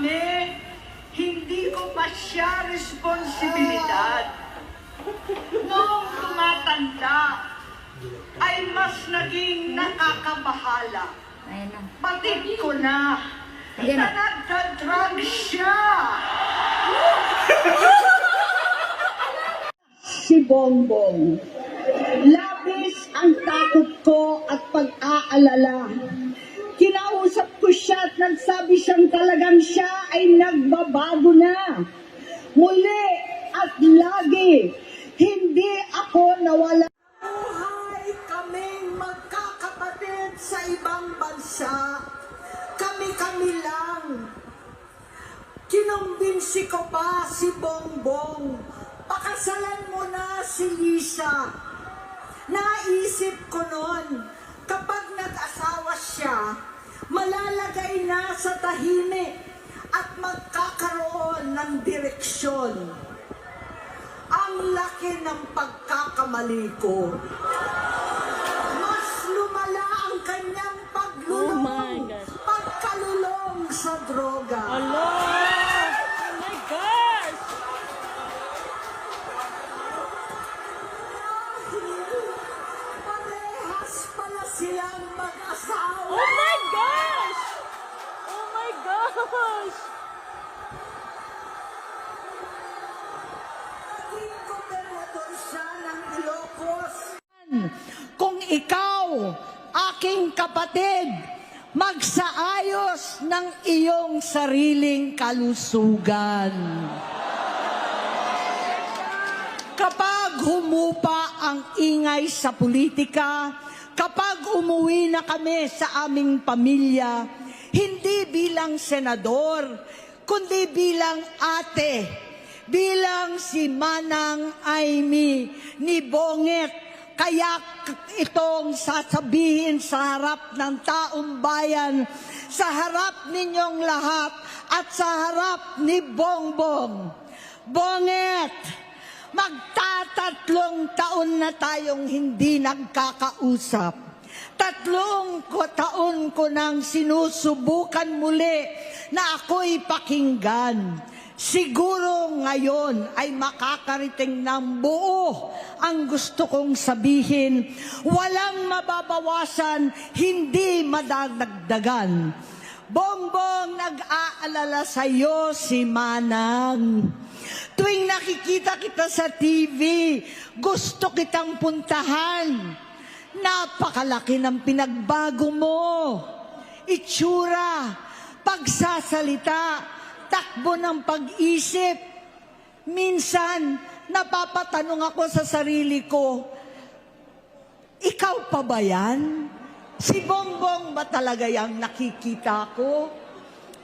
kami, hindi ko pa siya responsibilidad. Noong tumatanda, ay mas naging nakakabahala. Batid ko na na na. nagka-drug siya. Si Bongbong. Labis ang takot ko at pag-aalala. Ko siya at nagsabi siyang talagang siya ay nagbabago na. Muli at lagi, hindi ako nawala. Buhay kaming magkakapatid sa ibang bansa. Kami-kami lang. Kinumbinsi ko pa si Bongbong. Pakasalan mo na si Lisa. Naisip ko noon, kapag nag-asawa siya, malalagay na sa tahimik at magkakaroon ng direksyon. Ang laki ng pagkakamali ko. Mas lumala ang kanyang Oh paglulong, gosh. pagkalulong sa droga. Hello! Oh silang mag-asawa. Oh! Oh my gosh! Kung ikaw, aking kapatid, magsaayos ng iyong sariling kalusugan. Kapag humupa ang ingay sa politika, kapag umuwi na kami sa aming pamilya, hindi bilang senador, kundi bilang ate, bilang si Manang Aimee ni Bonget, kaya itong sasabihin sa harap ng taong bayan, sa harap ninyong lahat at sa harap ni Bongbong. Bonget, magtatatlong taon na tayong hindi nagkakausap. Tatlong ko taon ko nang sinusubukan muli na ako'y pakinggan. Siguro ngayon ay makakariting ng buo ang gusto kong sabihin. Walang mababawasan, hindi madadagdagan. Bongbong, nag-aalala sa iyo si Manang. Tuwing nakikita kita sa TV, gusto kitang puntahan. Napakalaki ng pinagbago mo. Itsura, pagsasalita, takbo ng pag-isip. Minsan, napapatanong ako sa sarili ko, ikaw pa ba yan? Si Bongbong ba talaga yung nakikita ko?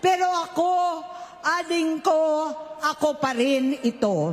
Pero ako, ading ko, ako pa rin ito.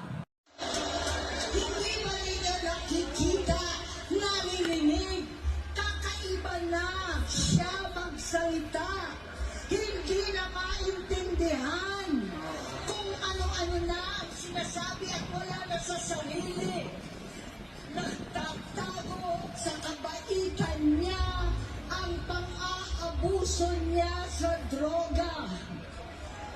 Magsalita. Hindi na maintindihan kung ano-ano na ang sinasabi at wala na sa sarili. Nagtatago sa kabaitan niya ang pang-aabuso niya sa droga.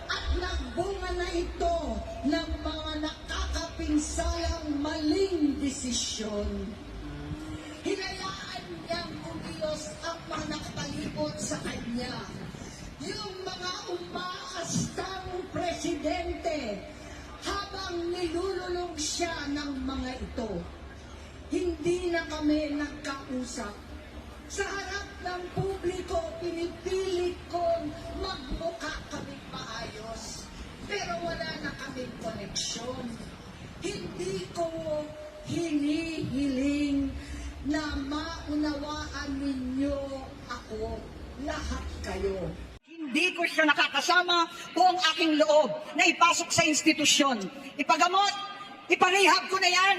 At nagbunga na ito ng mga nakakapinsalang maling desisyon. Hinayaan niyang kumilos ang mga nakapalibot sa kanya. Yung mga umaastang presidente habang nilululong siya ng mga ito. Hindi na kami nagkausap. Sa harap ng publiko, pinipilit kong magmukha kami maayos. Pero wala na kaming koneksyon. Hindi ko hinihiling na maunawaan ninyo ako, lahat kayo. Hindi ko siya nakakasama buong aking loob na ipasok sa institusyon. Ipagamot, iparehab ko na yan.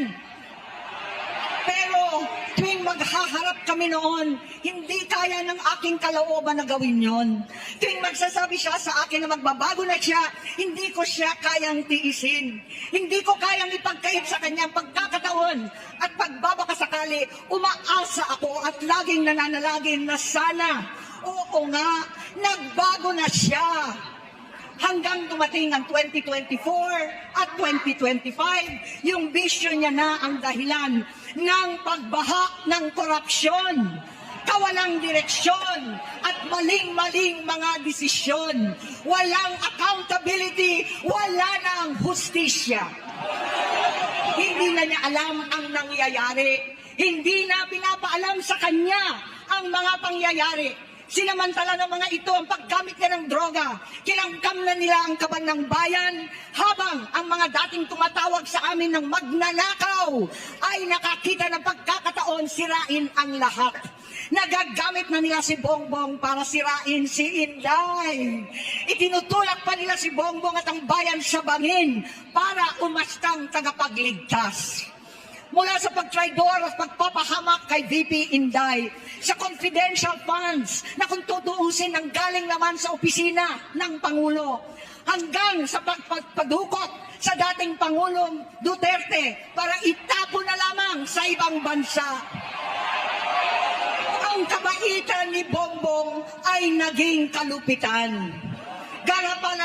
tuwing maghaharap kami noon, hindi kaya ng aking kalooban na gawin yon. Tuwing magsasabi siya sa akin na magbabago na siya, hindi ko siya kayang tiisin. Hindi ko kayang ipagkait sa kanyang pagkakataon. At pagbabaka sakali, umaasa ako at laging nananalagin na sana. Oo nga, nagbago na siya hanggang dumating ang 2024 at 2025, yung bisyo niya na ang dahilan ng pagbaha ng korupsyon, kawalang direksyon, at maling-maling mga desisyon. Walang accountability, wala na ang hustisya. Hindi na niya alam ang nangyayari. Hindi na pinapaalam sa kanya ang mga pangyayari. Sinamantala ng mga ito ang paggamit niya ng droga. Kinangkam na nila ang kaban ng bayan habang ang mga dating tumatawag sa amin ng magnanakaw ay nakakita ng pagkakataon sirain ang lahat. Nagagamit na nila si Bongbong para sirain si Inday. Itinutulak pa nila si Bongbong at ang bayan sa bangin para umastang tagapagligtas mula sa pagtraidor at pagpapahamak kay VP Inday sa confidential funds na kung tutuusin ang galing naman sa opisina ng Pangulo hanggang sa pagpadukot sa dating Pangulong Duterte para itapo na lamang sa ibang bansa. Ang kabaitan ni Bongbong ay naging kalupitan.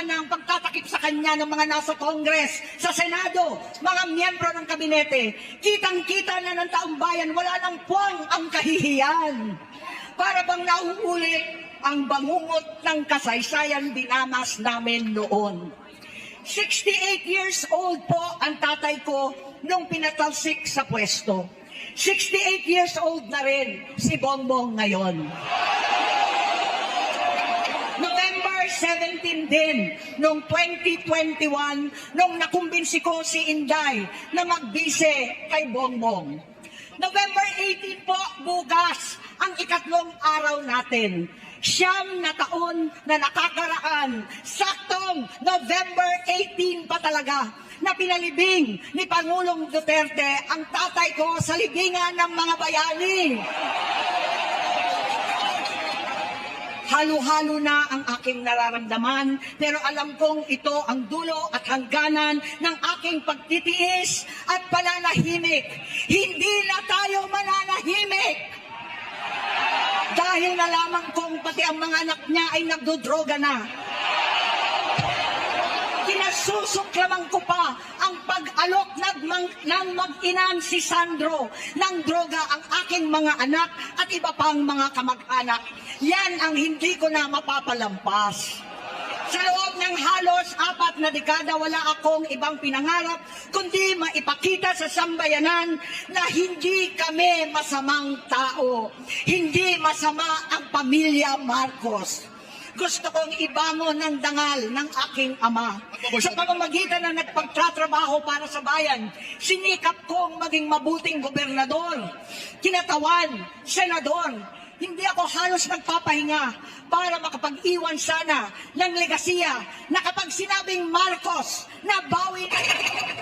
Garapalan na ang pagtatakip sa kanya ng mga nasa Congress, sa Senado, mga miyembro ng kabinete. Kitang-kita na ng taong bayan, wala nang puwang ang kahihiyan. Para bang nauulit ang bangungot ng kasaysayan dinamas namin noon. 68 years old po ang tatay ko nung pinatalsik sa pwesto. 68 years old na rin si Bongbong ngayon. November 17 din, noong 2021, nung nakumbinsi ko si Inday na magbise kay Bongbong. November 18 po, bukas, ang ikatlong araw natin. Siyam na taon na nakakaraan. Saktong November 18 pa talaga na pinalibing ni Pangulong Duterte ang tatay ko sa libingan ng mga bayani. Halo-halo na ang aking nararamdaman, pero alam kong ito ang dulo at hangganan ng aking pagtitiis at pananahimik. Hindi na tayo mananahimik! Dahil nalaman kong pati ang mga anak niya ay nagdodroga na. Kinasusuklaman ko pa ang pag-alok ng, ng mag-inang si Sandro ng droga ang aking mga anak at iba pang mga kamag-anak. Yan ang hindi ko na mapapalampas. Sa loob ng halos apat na dekada, wala akong ibang pinangarap kundi maipakita sa sambayanan na hindi kami masamang tao. Hindi masama ang pamilya Marcos. Gusto kong ibangon ng dangal ng aking ama. Sa pamamagitan ng nagpagtatrabaho para sa bayan, sinikap kong maging mabuting gobernador, kinatawan, senador, hindi ako halos nagpapahinga para makapag-iwan sana ng legasiya na kapag sinabing Marcos, na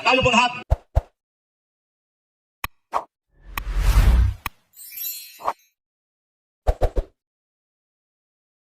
Tayo po lahat.